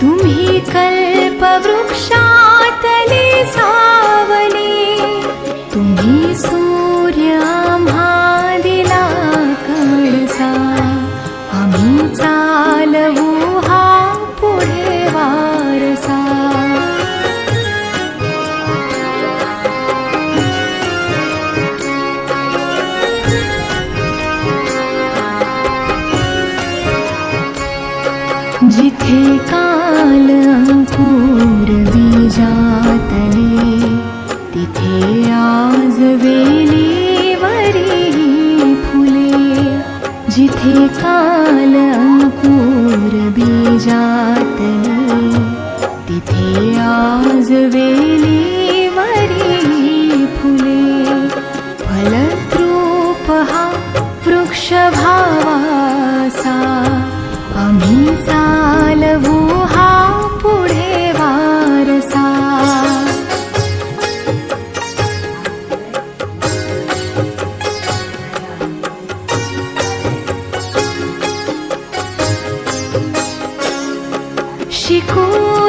तुम्ही कल्पवृक्षातले सावली तुम्ही सूर्य आम्हा दिला कळसा आम्ही चालवू हा पुढे वारसा. जिथे काल अंकुर बीजातले तिथे आज वेलीवरी फुले जिथे काल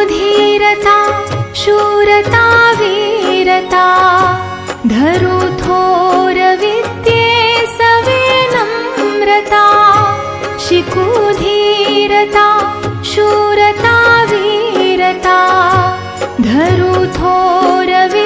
धीरता शूरता वीरता। धरु थोर विद्ये सवे नम्रता। शिको धीरता शूरता वीरता। धरु थोर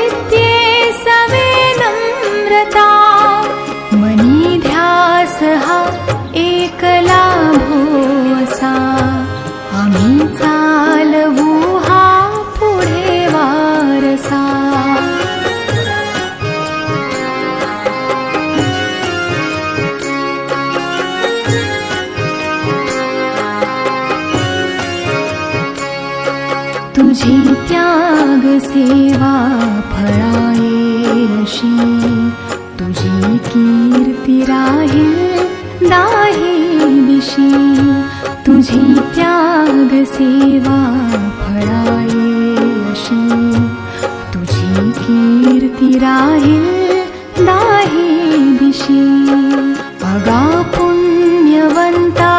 तुझी त्याग सेवा फळाये अशी तुझी कीर्ती राहील दाही दिशी. तुझी त्याग सेवा फळाये अशी तुझी कीर्ती राहील दाही दिशी. अगा पुण्यवंता